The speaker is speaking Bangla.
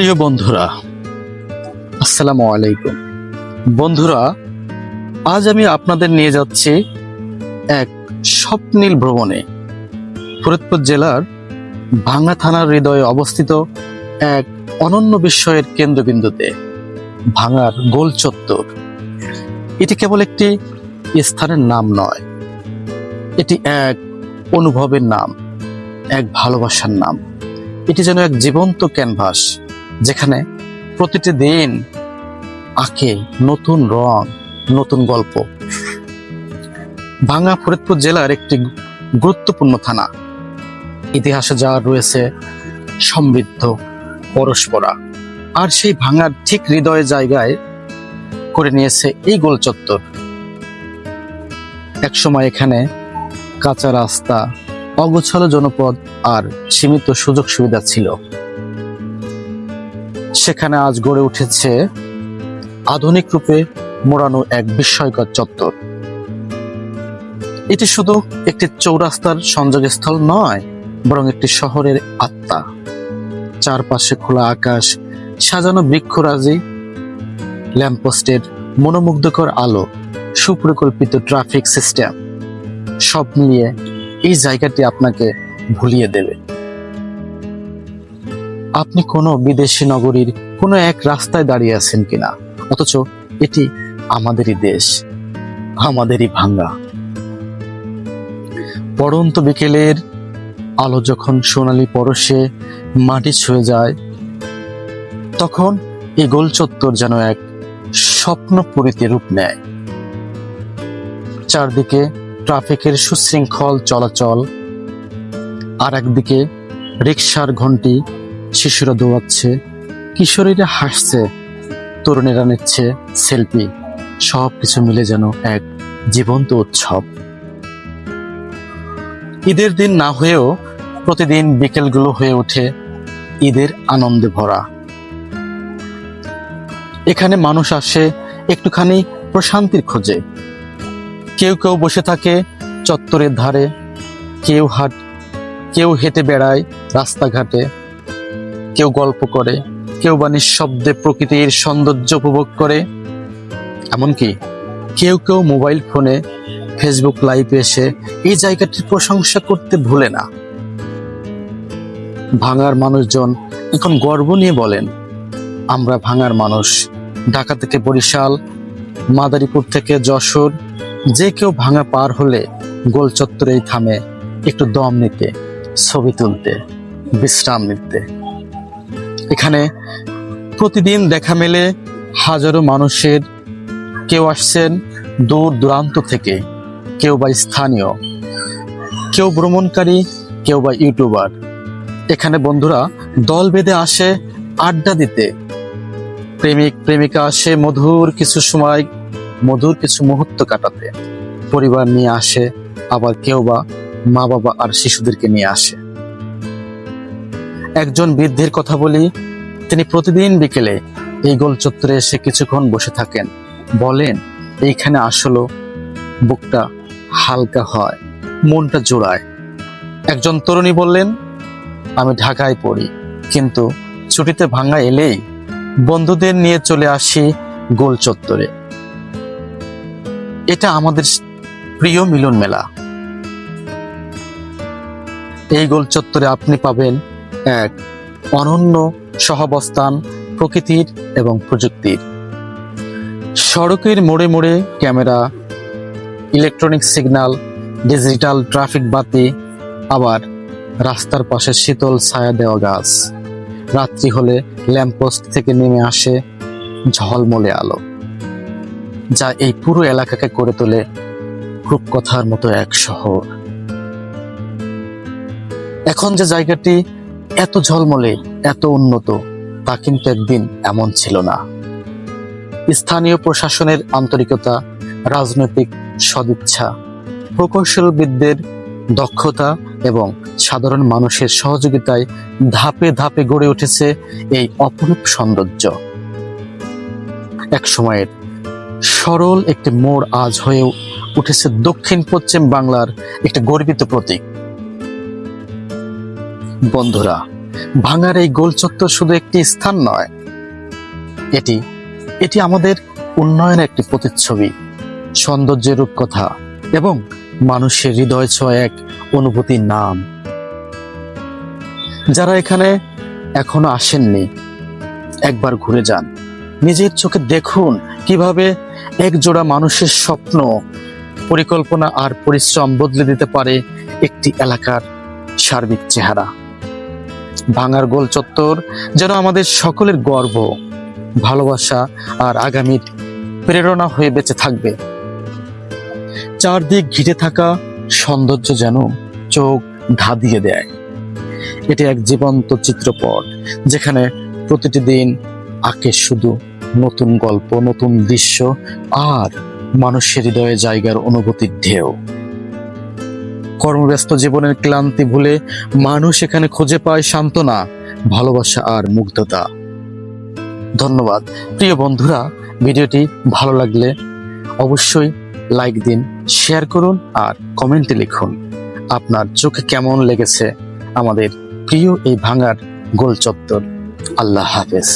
প্রিয় বন্ধুরা, আসসালামু আলাইকুম। বন্ধুরা, আজ আমি আপনাদের নিয়ে যাচ্ছি এক স্বপ্নীল ভ্রমণে। ফরিদপুর জেলার ভাঙ্গা থানার হৃদয়ে অবস্থিত এক অনন্য বিস্ময়ের কেন্দ্রবিন্দুতে ভাঙার গোল চত্বর। এটি কেবল একটি স্থানের নাম নয়, এটি এক অনুভবের নাম, এক ভালোবাসার নাম। এটি যেন এক জীবন্ত ক্যানভাস। যেখানে প্রতিটি দিন আঁকে নতুন রং, নতুন গল্প। ভাঙ্গা ফরিদপুর জেলার একটি গুরুত্বপূর্ণ থানা। ইতিহাসে যা রয়েছে সমৃদ্ধ, পরস্পরা। আর সেই ভাঙার ঠিক হৃদয় জায়গায় করে নিয়েছে এই গোল চত্বর। একসময় এখানে কাঁচা রাস্তা, অগোছালো জনপদ আর সীমিত সুযোগ সুবিধা ছিল। সেখানে আজ গড়ে উঠেছে আধুনিক রূপে মোড়ানো এক বিস্ময়কর চত্বর। এটি শুধু একটি চৌরাস্তার সংযোগস্থল নয়, বরং একটি শহরের আত্মা। চারপাশে খোলা আকাশ, সাজানো বৃক্ষরাজি, ল্যাম্পপোস্টের মনোমুগ্ধকর আলো, সুপরিকল্পিত ট্রাফিক সিস্টেম, সব মিলিয়ে এই জায়গাটি আপনাকে ভুলিয়ে দেবে। আপনি কোনো বিদেশি নগরীর কোনো এক রাস্তায় দাঁড়িয়ে আছেন কিনা? অথচ এটি আমাদেরই দেশ, আমাদেরই ভাঙ্গা। পড়ন্ত বিকেলের আলো যখন সোনালি পরশে মাটি ছুঁয়ে যায়, তখন এই গোল চত্বর যেন এক স্বপ্নপুরীতে রূপ নেয়। চারদিকে ট্রাফিকের সুশৃঙ্খল চলাচল, আর একদিকে রিক্সার ঘন্টি শিশুরা দৌড়াচ্ছে। কিশোরীরা হাসছে, তরুণীরা নিচ্ছে সেলফি। সব কিছু মিলে যেন এক জীবন্ত উৎসব। ঈদের দিন না হয়েও প্রতিদিন বিকেলগুলো হয়ে ওঠে ঈদের আনন্দে ভরা। এখানে মানুষ আসে একটুখানি প্রশান্তির খোঁজে। কেউ কেউ বসে থাকে চত্বরের ধারে, কেউ হাট, কেউ হেঁটে বেড়ায় রাস্তাঘাটে। কেউ গল্প করে, কেউ বা নিঃশব্দে প্রকৃতির সৌন্দর্য উপভোগ করে। এমনকি কেউ কেউ মোবাইল ফোনে, ফেসবুক লাইভে এসে এই জায়গাটির প্রশংসা করতে ভুলে না। ভাঙার মানুষজন এখন গর্ব নিয়ে বলেন, আমরা ভাঙার মানুষ। ঢাকা থেকে বরিশাল, মাদারীপুর থেকে যশোর, যে কেউ ভাঙা পার হলে গোল চত্বরেই থামে একটু দম নিতে, ছবি তুলতে, বিশ্রাম নিতে। এখানে প্রতিদিন দেখা মেলে হাজারো মানুষের। কেউ আসছেন দূর দূরান্ত থেকে, কেউ বা স্থানীয়, কেউ ভ্রমণকারী, কেউ বা ইউটিউবার। এখানে বন্ধুরা দল বেঁধে আসে, আড্ডা দিতে। প্রেমিক, প্রেমিকা আসে মধুর কিছু সময়, মধুর কিছু মুহূর্ত কাটাতে। পরিবার নিয়ে আসে, আবার কেউ বা মা বাবা আর শিশুদেরকে নিয়ে আসে। একজন বৃদ্ধের কথা বলি, তিনি প্রতিদিন বিকেলে এই গোল চত্বরে এসে কিছুক্ষণ বসে থাকেন। বলেন, এইখানে আসলো বুকটা হালকা হয়, মনটা জোড়ায়। একজন তরুণী বললেন, আমি ঢাকায় পড়ি, কিন্তু ছুটিতে ভাঙা এলেই বন্ধুদের নিয়ে চলে আসি গোল চত্বরে এটা আমাদের প্রিয় মিলন মেলা এই গোল চত্বরে আপনি পাবেন এক অনন্য সহাবস্থান প্রকৃতির এবং প্রযুক্তির। সড়কের মোড়ে মোড়ে camera, electronic signal, digital traffic বাতি, আবার রাস্তার পাশে শীতল ছায়া দেওয়া গাছ। রাত্রি হলে ল্যাম্পপোস্ট থেকে নেমে আসে ঝলমলে আলো, যা এই পুরো এলাকাকে করে তোলে রূপকথার মতো এক শহর। এখন যে জায়গাটি এত ঝলমলে, এত উন্নত, তা কিন্তু একদিন এমন ছিল না। স্থানীয় প্রশাসনের আন্তরিকতা, রাজনৈতিক সদিচ্ছা, প্রকৌশলবিদদের দক্ষতা এবং সাধারণ মানুষের সহযোগিতায় ধাপে ধাপে গড়ে উঠেছে এই অপরূপ সৌন্দর্য। এক সময়ের সরল একটি মোড় আজ হয়ে উঠেছে দক্ষিণ পশ্চিম বাংলার একটি গর্বিত প্রতীক। বন্ধুরা, ভাঙার এই গোল চত্বর শুধু একটি স্থান নয়, এটি এটি আমাদের উন্নয়নের একটি প্রতিচ্ছবি, সৌন্দর্যের রূপকথা এবং মানুষের হৃদয় ছয় এক অনুভূতির নাম। যারা এখানে এখনও আসেননি, একবার ঘুরে যান। নিজের চোখে দেখুন কীভাবে এক জোড়া মানুষের স্বপ্ন, পরিকল্পনা আর পরিশ্রম বদলে দিতে পারে একটি এলাকার সার্বিক চেহারা। ভাঙার গোল চত্বর যেন আমাদের সকলের গর্ব, ভালোবাসা আর আগামীর প্রেরণা হয়ে বেঁচে থাকবে। চারদিক ঘিরে থাকা সৌন্দর্য যেন চোখ ধাঁধিয়ে দেয়। এটি এক জীবন্ত চিত্রপট যেখানে প্রতিটি দিন আঁকে শুধু নতুন গল্প, নতুন দৃশ্য আর মানুষের হৃদয়ে জায়গার অনুভূতির ঢেউ। কর্মব্যস্ত জীবনের ক্লান্তি ভুলে মানুষ এখানে খুঁজে পায় সান্ত্বনা, ভালোবাসা আর মুগ্ধতা। ধন্যবাদ। প্রিয় বন্ধুরা, ভিডিওটি ভালো লাগলে অবশ্যই লাইক দিন, শেয়ার করুন আর কমেন্টে লিখুন আপনার চোখে কেমন লেগেছে আমাদের প্রিয় এই ভাঙার গোল চত্বর আল্লাহ হাফেজ।